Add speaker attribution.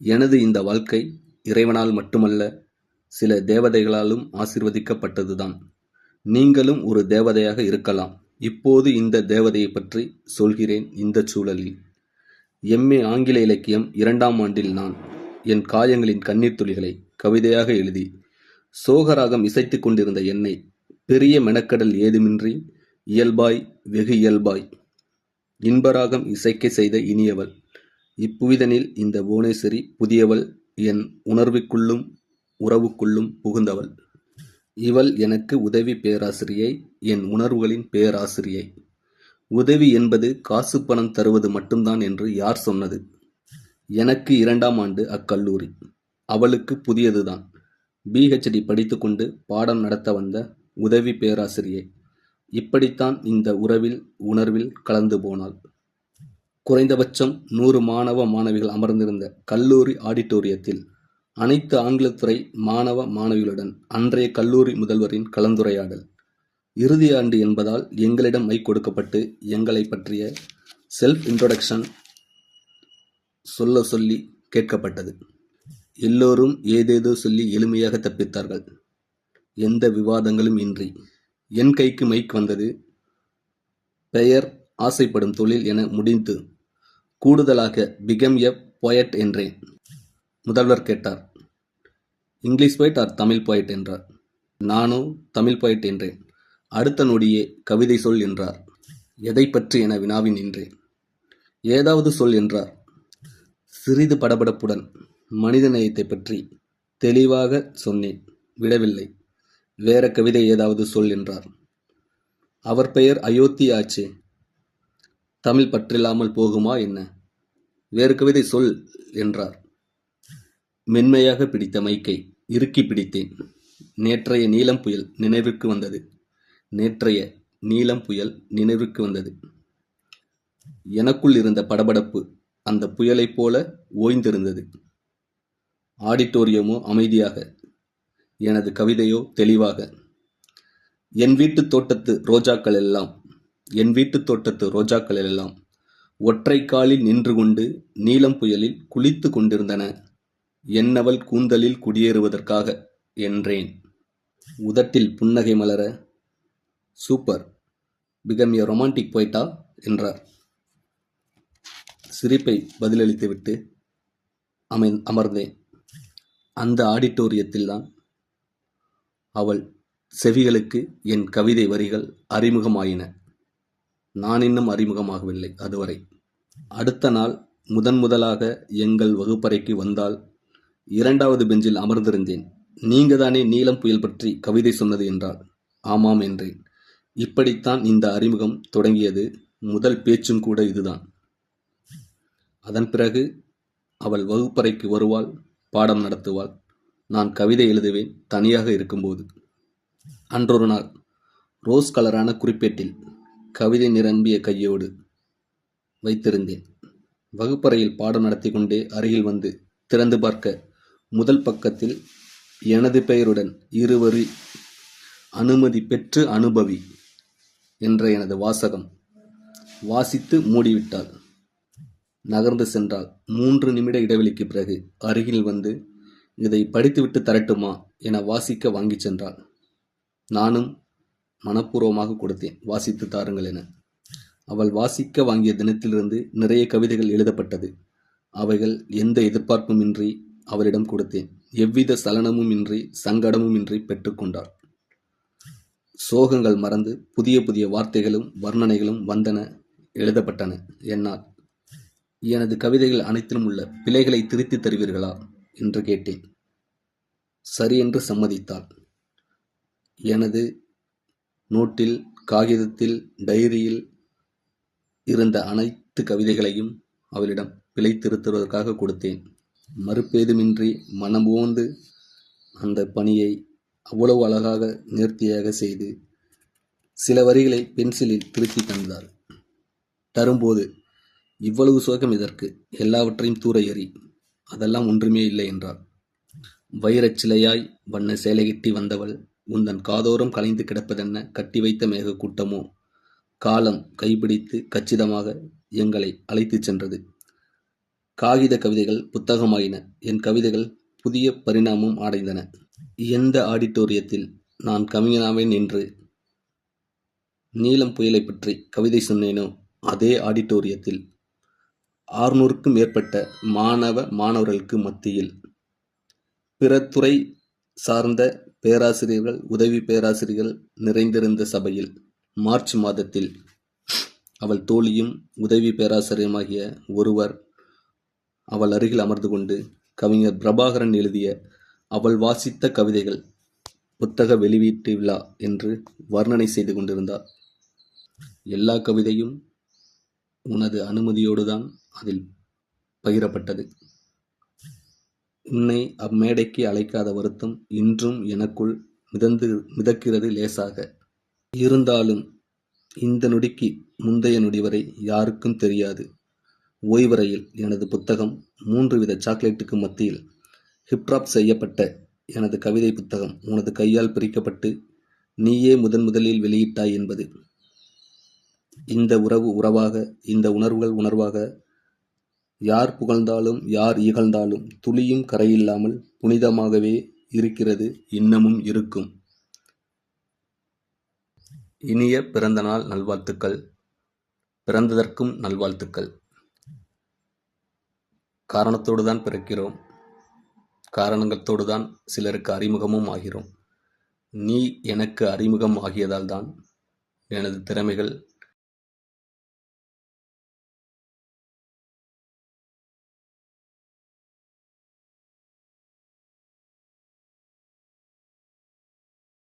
Speaker 1: எனது இந்த வாழ்க்கை இறைவனால் மட்டுமல்ல சில தேவதைகளாலும் ஆசிர்வதிக்கப்பட்டதுதான் நீங்களும் ஒரு தேவதையாக இருக்கலாம். இப்போது இந்த தேவதையை பற்றி சொல்கிறேன் இந்தச் சூழலில். எம்ஏ ஆங்கில இலக்கியம் இரண்டாம் ஆண்டில் நான், என் காயங்களின் கண்ணீர் துளிகளை கவிதையாக எழுதி, சோகராகம் இசைத்துக் கொண்டிருந்த என்னை, பெரிய மெனக்கடல் ஏதுமின்றி, இயல்பாய் வெகு இயல்பாய், இன்பராகம் இசைக்கச் செய்த இனியவள், இப்புவிதனில் இந்த புவனேஸ்வரி புதியவள் என் உணர்வுக்குள்ளும் உறவுக்குள்ளும் புகுந்தவள். இவள் எனக்கு உதவி பேராசிரியை என் உணர்வுகளின் பேராசிரியை. உதவி என்பது காசு பணம் தருவது மட்டும்தான் என்று யார் சொன்னது? எனக்கு இரண்டாம் ஆண்டு அக்கல்லூரி. அவளுக்கு புதியதுதான். பிஹெச்டி படித்துக்கொண்டு பாடம் நடத்த வந்த உதவிப் பேராசிரியை. இப்படித்தான் இந்த உறவில் உணர்வில் கலந்து போனாள். குறைந்தபட்சம் நூறு மாணவ மாணவிகள் அமர்ந்திருந்த கல்லூரி ஆடிட்டோரியத்தில் அனைத்து ஆங்கிலத்துறை மாணவ மாணவிகளுடன் அன்றைய கல்லூரி முதல்வரின் கலந்துரையாடல். இறுதி ஆண்டு என்பதால் எங்களிடம் மைக் கொடுக்கப்பட்டு எங்களைப் பற்றிய செல்ஃப் இன்ட்ரொடக்ஷன் சொல்ல சொல்லி கேட்கப்பட்டது. எல்லோரும் ஏதேதோ சொல்லி எளிமையாக தப்பித்தார்கள். எந்த விவாதங்களும் இன்றி. என் கைக்கு மைக் வந்தது. பெயர் ஆசைப்படும் தொழில் என முடிந்து கூடுதலாக பிகம் எ பொயட் என்றேன். முதல்வர் கேட்டார். English poet or Tamil poet என்றார். நானோ தமிழ் பொயட் என்றேன். அடுத்த நொடியே கவிதை சொல் என்றார். எதை பற்றி என வினாவி நின்றேன். ஏதாவது சொல் என்றார். சிறிது படபடப்புடன் மனித நேயத்தைப் பற்றி தெளிவாக சொன்னேன். விடவில்லை. வேற கவிதை ஏதாவது சொல் என்றார். அவர் பெயர் அயோத்தி ஆச்சே. தமிழ் பற்றில்லாமல் போகுமா என்ன? வேறு கவிதை சொல் என்றார். மென்மையாகப் பிடித்த மைக்கை இறுக்கிப் பிடித்தேன். நேற்றைய நீலம் புயல் நினைவுக்கு வந்தது. நேற்றைய நீலம் புயல் நினைவுக்கு வந்தது. எனக்குள் இருந்த படபடப்பு அந்த புயலைப் போல ஓய்ந்திருந்தது. ஆடிட்டோரியமோ அமைதியாக. எனது கவிதையோ தெளிவாக. என் வீட்டுத் தோட்டத்து ரோஜாக்கள் எல்லாம் என் வீட்டுத் தோட்டத்து ரோஜாக்கள் எல்லாம் ஒற்றை காலில் நின்று கொண்டு நீலம் புயலில் குளித்து கொண்டிருந்தன என்னவள் கூந்தலில் குடியேறுவதற்காக என்றேன். உதட்டில் புன்னகை மலர சூப்பர் பிகம் எ ரொமான்டிக் போயிட்டா என்றார். சிரிப்பை பதிலளித்துவிட்டு அமர்ந்தேன். அந்த ஆடிட்டோரியத்தில்தான் அவள் செவிகளுக்கு என் கவிதை வரிகள் அறிமுகமாயின. நான் இன்னும் அறிமுகமாகவில்லை அதுவரை. அடுத்த நாள் முதன் முதலாக எங்கள் வகுப்பறைக்கு வந்தால் இரண்டாவது பெஞ்சில் அமர்ந்திருந்தேன். நீங்கதானே நீலம் புயல் பற்றி கவிதை சொன்னது என்றாள். ஆமாம் என்றேன். இப்படித்தான் இந்த அறிமுகம் தொடங்கியது முதல் பேச்சும் கூட இதுதான். அதன் பிறகு அவள் வகுப்பறைக்கு வருவாள் பாடம் நடத்துவாள். நான் கவிதை எழுதுவேன் தனியாக இருக்கும்போது. அன்றொரு நாள் ரோஸ் கலரான குறிப்பேட்டில் கவிதை நிரம்பிய கையோடு வைத்திருந்தேன். வகுப்பறையில் பாடம் நடத்தி கொண்டே அருகில் வந்து திறந்து பார்க்க முதல் பக்கத்தில் எனது பெயருடன் இருவரி அனுமதி பெற்று அனுபவி என்ற எனது வாசகம். வாசித்து மூடிவிட்டாள். நகர்ந்து சென்றால் மூன்று நிமிட இடைவெளிக்கு பிறகு அருகில் வந்து இதை படித்துவிட்டு தரட்டுமா என வாசிக்க வாங்கிச் சென்றாள். நானும் மனப்பூர்வமாகக் கொடுத்தேன் வாசித்து தாருங்கள் என. அவள் வாசிக்க வாங்கிய தினத்திலிருந்து நிறைய கவிதைகள் எழுதப்பட்டது. அவைகள் எந்த எதிர்பார்ப்புமின்றி அவளிடம் கொடுத்தேன். எவ்வித சலனமும் இன்றி பெற்றுக்கொண்டாள் சோகங்கள் மறந்து புதிய புதிய வார்த்தைகளும் வர்ணனைகளும் வந்தன எழுதப்பட்டன என்னால். எனது கவிதைகள் அனைத்திலும் உள்ள பிழைகளை திருத்தித் தருவீர்களா? என்று கேட்டேன். சரி என்று சம்மதித்தாள். எனது நோட்டில் காகிதத்தில் டைரியில் இருந்த அனைத்து கவிதைகளையும் அவளிடம் பிழைத்திருத்துவதற்காக கொடுத்தேன். மறுப்பேதுமின்றி மனமுவந்து அந்த பணியை அவ்வளவு அழகாக நேர்த்தியாக செய்து சில வரிகளை பென்சிலில் திருத்தி தந்தாள். தரும்போது இவ்வளவு சோகம் இதற்கு எல்லாவற்றையும் தூர எறி. அதெல்லாம் ஒன்றுமே இல்லை என்றாள். வைரச்சிலையாய் வண்ண சேலை கட்டி வந்தவள் உந்தன் காதோரம் கலைந்து கிடப்பதென்ன கட்டி வைத்த மேக கூட்டமோ? காலம் கைப்பிடித்து கச்சிதமாக எங்களை அழைத்துச் சென்றது. காகித கவிதைகள் புத்தகமாயின. என் கவிதைகள் புதிய பரிணாமம் அடைந்தன. எந்த ஆடிட்டோரியத்தில் நான் கவிஞனாவேன் என்று நீலம் புயலைப் பற்றி கவிதை சொன்னேனோ, அதே ஆடிட்டோரியத்தில் ஆறுநூறுக்கும் மேற்பட்ட மாணவ, மாணவர்களுக்கு மத்தியில் பிற துறை சார்ந்த பேராசிரியர்கள், உதவி பேராசிரியர்கள் நிறைந்திருந்த சபையில் மார்ச் மாதத்தில் அவள் தோழியும், உதவி பேராசிரியமாகிய ஒருவர் அவள் அருகில் அமர்ந்து கொண்டு, கவிஞர் பிரபாகரன் எழுதிய அவள் வாசித்த கவிதைகள் புத்தக வெளியீட்டு விழா என்று வர்ணனை செய்து கொண்டிருந்தார். எல்லா கவிதையும் உனது அனுமதியோடுதான் அதில் பகிரப்பட்டது. உன்னை அம்மேடைக்கு அழைக்காத வருத்தம் இன்றும் எனக்குள் மிதந்து மிதக்கிறது லேசாக. இருந்தாலும் இந்த நொடிக்கு முந்தைய நொடி வரை யாருக்கும் தெரியாது. ஓய்வறையில் எனது புத்தகம் மூன்று வித சாக்லேட்டுக்கு மத்தியில் ஹிப்ராப் செய்யப்பட்ட எனது கவிதை புத்தகம் உனது கையால் பிரிக்கப்பட்டு நீயே முதன் முதலில் வெளியிட்டாய் என்பது. இந்த உறவு உறவாக, இந்த உணர்வுகள் உணர்வாக, யார் புகழ்ந்தாலும் யார் இகழ்ந்தாலும் துளியும் கரையில்லாமல் புனிதமாகவே இருக்கிறது இன்னமும் இருக்கும். இனிய பிறந்தநாள் நல்வாழ்த்துக்கள்! பிறந்ததற்கும் நல்வாழ்த்துக்கள்! காரணத்தோடு தான் பிறக்கிறோம். காரணங்களோடுதான் சிலருக்கு அறிமுகமும் ஆகிறோம். நீ எனக்கு அறிமுகம் ஆகியதால்தான் எனது திறமைகள்